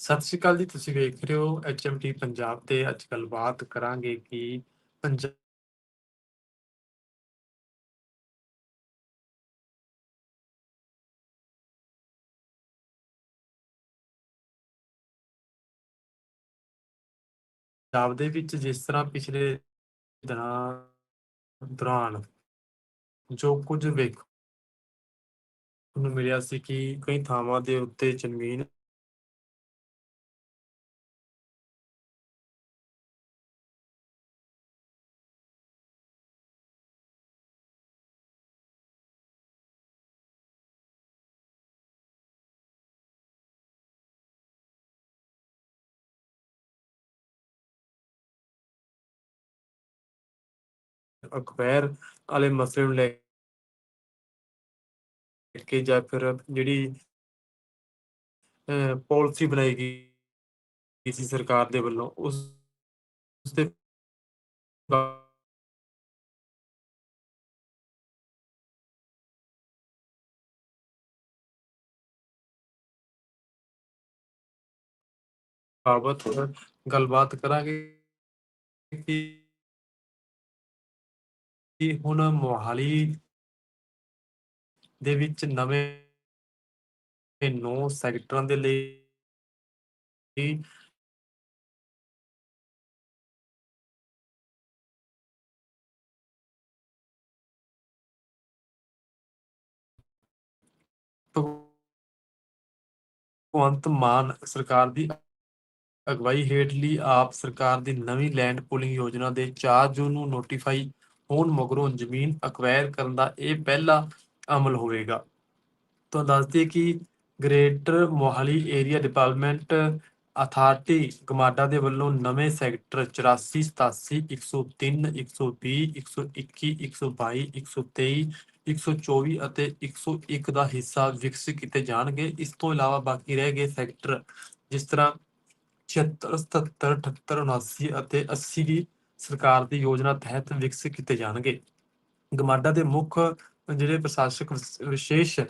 ਸਤਿ ਸ਼੍ਰੀ ਅਕਾਲ ਜੀ, ਤੁਸੀਂ ਵੇਖ ਰਹੇ ਹੋ ਐਚਐਮਟੀ ਪੰਜਾਬ ਤੇ ਅੱਜ ਗੱਲਬਾਤ ਕਰਾਂਗੇ ਕਿ ਪੰਜਾਬ ਪੰਜਾਬ ਦੇ ਵਿੱਚ ਜਿਸ ਤਰ੍ਹਾਂ ਪਿਛਲੇ ਦਿਨਾਂ ਦੌਰਾਨ ਜੋ ਕੁਝ ਵੇਖਣ ਨੂੰ ਮਿਲਿਆ ਸੀ ਕਿ ਕਈ ਥਾਵਾਂ ਦੇ ਉੱਤੇ ਜ਼ਮੀਨ ਅਕਵਾਇਰ ਵਾਲੇ ਮਸਲੇ ਨੂੰ ਲੈ ਕੇ ਜਾਂ ਫਿਰ ਜਿਹੜੀ ਪਾਲਿਸੀ ਬਣਾਈ ਗਈ ਸੀ ਸਰਕਾਰ ਦੇ ਵੱਲੋਂ ਉਸ ਉਸ ਦੇ ਬਾਬਤ ਗੱਲਬਾਤ ਕਰਾਂਗੇ ਕਿ ਕਿ ਹੁਣ ਮੋਹਾਲੀ ਦੇ ਵਿੱਚ ਨਵੇਂ ਨੌ ਸੈਕਟਰਾਂ ਦੇ ਲਈ ਭਗਵੰਤ ਮਾਨ ਸਰਕਾਰ ਦੀ ਅਗਵਾਈ ਹੇਠਲੀ ਆਪ ਸਰਕਾਰ ਦੀ ਨਵੀਂ ਲੈਂਡ ਪੂਲਿੰਗ ਯੋਜਨਾ ਦੇ 4 ਜੂਨ ਨੂੰ ਨੋਟੀਫਾਈ ਹੋਣ ਮਗਰੋਂ ਜ਼ਮੀਨ ਅਕਵਾਇਰ ਕਰਨ ਦਾ ਇਹ ਪਹਿਲਾ ਅਮਲ ਹੋਵੇਗਾ। ਤਾਂ ਦੱਸਦੇ ਕਿ greater Mohali area development authority GMADA ਦੇ ਵੱਲੋਂ ਨਵੇਂ ਸੈਕਟਰ 84 87 103 120 121 122 123 124 ਅਤੇ 101 ਦਾ ਹਿੱਸਾ ਵਿਕਸਿਤ ਕੀਤੇ ਜਾਣਗੇ। ਇਸ ਤੋਂ ਇਲਾਵਾ ਬਾਕੀ ਰਹਿ ਗਏ ਸੈਕਟਰ ਜਿਸ ਤਰ੍ਹਾਂ 76 77 78 79 ਅਤੇ 80 ਦੀ ਸਰਕਾਰ ਦੀ ਯੋਜਨਾ ਤਹਿਤ ਵਿਕਸਿਤ ਕੀਤੇ ਜਾਣਗੇ। ਗਮਾਡਾ ਦੇ ਮੁੱਖ ਜਿਹੜੇ ਪ੍ਰਸ਼ਾਸਕ ਵਿਸ਼ੇਸ਼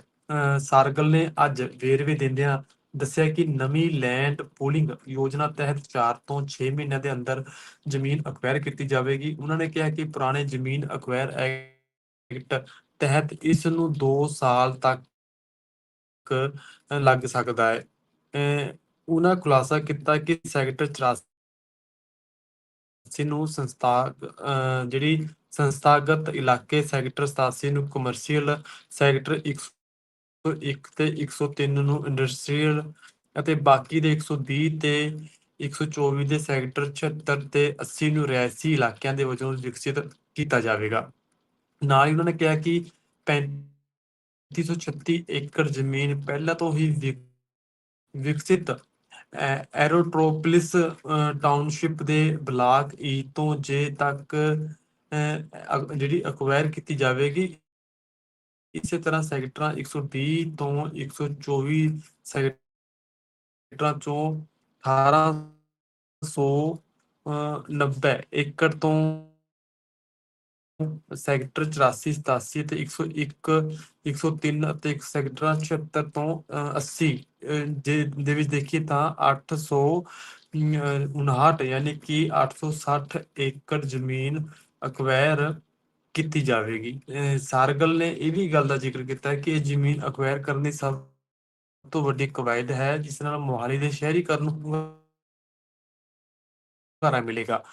ਸਾਰਗਲ ਨੇ ਅੱਜ ਵੇਰਵੇ ਦਿੰਦਿਆਂ ਦੱਸਿਆ ਕਿ ਨਵੀਂ ਲੈਂਡ ਪੂਲਿੰਗ ਯੋਜਨਾ ਤਹਿਤ 4 ਤੋਂ 6 ਮਹੀਨਿਆਂ ਦੇ ਅੰਦਰ ਜ਼ਮੀਨ ਅਕਵਾਇਰ ਕੀਤੀ ਜਾਵੇਗੀ। ਉਹਨਾਂ ਨੇ ਕਿਹਾ ਕਿ ਪੁਰਾਣੇ ਜ਼ਮੀਨ ਅਕਵਾਇਰ ਐਕਟ ਤਹਿਤ ਇਸ ਨੂੰ 2 ਸਾਲ ਤੱਕ ਲੱਗ ਸਕਦਾ ਹੈ। ਅਹ, ਉਹਨਾਂ ਖੁਲਾਸਾ ਕੀਤਾ ਕਿ ਸੈਕਟਰ 84 ਨੂੰ ਸੰਸਥਾ ਅਹ, ਜਿਹੜੀ ਸੰਸਥਾਗਤ ਇਲਾਕੇ ਸੈਕਟਰ 87 ਨੂੰ ਕਮਰਸ਼ੀਅਲ ਸੈਕਟਰ 101 ਤੇ 103 ਨੂੰ ਇੰਡਸਟਰੀਅਲ ਅਤੇ ਬਾਕੀ ਦੇ 120 ਤੇ 124 ਦੇ ਸੈਕਟਰ 76 ਤੇ 80 ਨੂੰ ਰਿਹਾਇਸ਼ੀ ਇਲਾਕਿਆਂ ਦੇ ਵਜੋਂ ਵਿਕਸਿਤ ਕੀਤਾ ਜਾਵੇਗਾ। ਨਾਲ ਹੀ ਉਹਨਾਂ ਨੇ ਕਿਹਾ ਕਿ 3536 ਏਕੜ ਜ਼ਮੀਨ ਪਹਿਲਾਂ ਤੋਂ ਹੀ ਵਿਕਸਿਤ ਐਰੋਟ੍ਰੋਪੋਲਿਸ ਟਾਊਨਸ਼ਿਪ ਦੇ ਬਲਾਕ ਈ ਤੋਂ ਜੇ ਤੱਕ ਜਿਹੜੀ ਅਕਵਾਇਰ ਕੀਤੀ ਜਾਵੇਗੀ, ਇਸੇ ਤਰ੍ਹਾਂ ਸੈਕਟਰਾਂ 120 ਤੋਂ 124 ਸੈਕਟਰਾਂ ਚੋਂ 1890 ਏਕੜ ਤੋਂ ਸੈਕਟਰ 84 87 ਤੇ 101 103 ਅਤੇ ਇੱਕ ਸੈਕਟਰਾਂ 76 ਤੋਂ 80 ਜੇ, ਦੇ ਵਿੱਚ ਦੇਖੀਏ ਤਾਂ 859 ਯਾਨੀ ਕਿ 860 ਏਕੜ ਜ਼ਮੀਨ ਅਕਵਾਇਰ ਕੀਤੀ ਜਾਵੇਗੀ। ਸਾਰਗਲ ਨੇ ਇਹ ਵੀ ਗੱਲ ਦਾ ਜ਼ਿਕਰ ਕੀਤਾ ਕਿ ਇਹ ਜ਼ਮੀਨ ਅਕਵਾਇਰ ਕਰਨ ਦੀ ਸਭ ਤੋਂ ਵੱਡੀ ਕਵਾਇਦ ਹੈ, ਜਿਸ ਨਾਲ ਮੋਹਾਲੀ ਦੇ ਸ਼ਹਿਰੀਕਰਨ ਨੂੰ ਹੁੰਗਾਰਾ ਮਿਲੇਗਾ।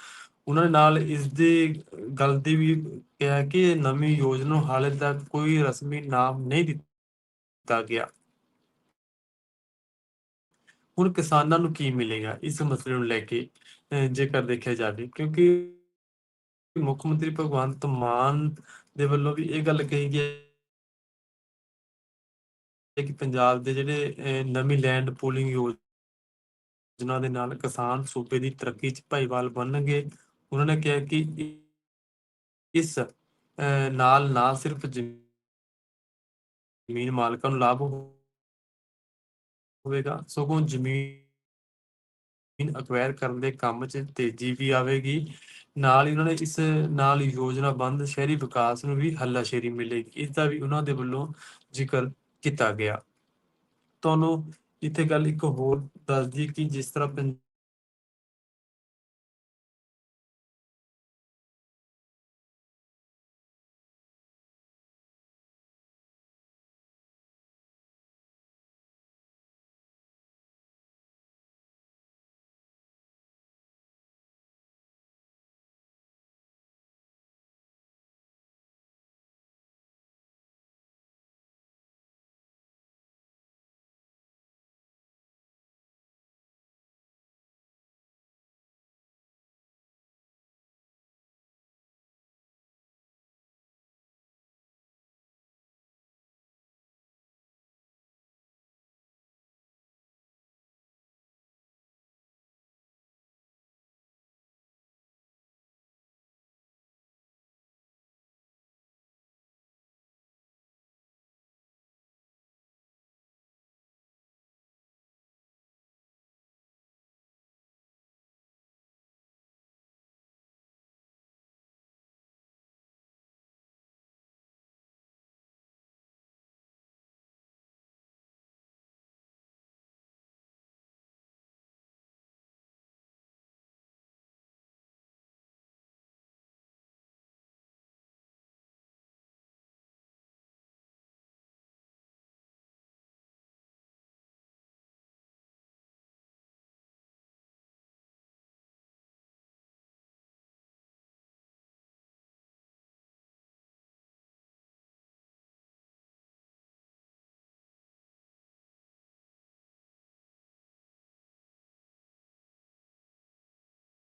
ਉਹਨਾਂ ਨੇ ਨਾਲ ਇਸ ਦੀ ਗੱਲ ਦੀ ਵੀ ਕਿਹਾ ਕਿ ਨਵੀਂ ਯੋਜਨਾ ਨੂੰ ਹਾਲੇ ਤੱਕ ਕੋਈ ਰਸਮੀ ਨਾਮ ਨਹੀਂ ਦਿੱਤਾ ਗਿਆ। ਹੁਣ ਕਿਸਾਨਾਂ ਨੂੰ ਕੀ ਮਿਲੇਗਾ? ਇਸ ਮਸਲੇ ਨੂੰ ਲੈ ਕੇ ਜੇਕਰ ਦੇਖਿਆ ਜਾਵੇ, ਕਿਉਂਕਿ ਮੁੱਖ ਮੰਤਰੀ ਭਗਵੰਤ ਮਾਨ ਦੇ ਵੱਲੋਂ ਵੀ ਇਹ ਗੱਲ ਕਹੀ ਗਈ ਹੈ ਕਿ ਪੰਜਾਬ ਦੇ ਜਿਹੜੇ ਨਵੀਂ ਲੈਂਡ ਪੂਲਿੰਗ ਯੋਜਨਾ ਦੇ ਨਾਲ ਕਿਸਾਨ ਸੂਬੇ ਦੀ ਤਰੱਕੀ 'ਚ ਭਾਈਵਾਲ ਬਣਨਗੇ। ਉਹਨਾਂ ਨੇ ਕਿਹਾ ਕਿ ਇਸ ਨਾਲ ਨਾ ਸਿਰਫ ਜ਼ਮੀਨ ਮਾਲਕਾਂ ਨੂੰ ਲਾਭ ਹੋਵੇਗਾ, ਸਗੋਂ ਜ਼ਮੀਨ ਅਕਵਾਇਰ ਕਰਨ ਦੇ ਕੰਮ 'ਚ ਤੇਜ਼ੀ ਵੀ ਆਵੇਗੀ। ਨਾਲ ਹੀ ਉਹਨਾਂ ਨੇ ਇਸ ਨਾਲ ਯੋਜਨਾਬੰਦ ਸ਼ਹਿਰੀ ਵਿਕਾਸ ਨੂੰ ਵੀ ਹੱਲਾਸ਼ੇਰੀ ਮਿਲੇਗੀ। ਇਸ ਦਾ ਵੀ ਉਹਨਾਂ ਦੇ ਵੱਲੋਂ ਜ਼ਿਕਰ ਕੀਤਾ ਗਿਆ। ਤੁਹਾਨੂੰ ਇੱਥੇ ਗੱਲ ਇੱਕ ਹੋਰ ਦੱਸਦੀ ਕਿ ਜਿਸ ਤਰ੍ਹਾਂ ਪੰ-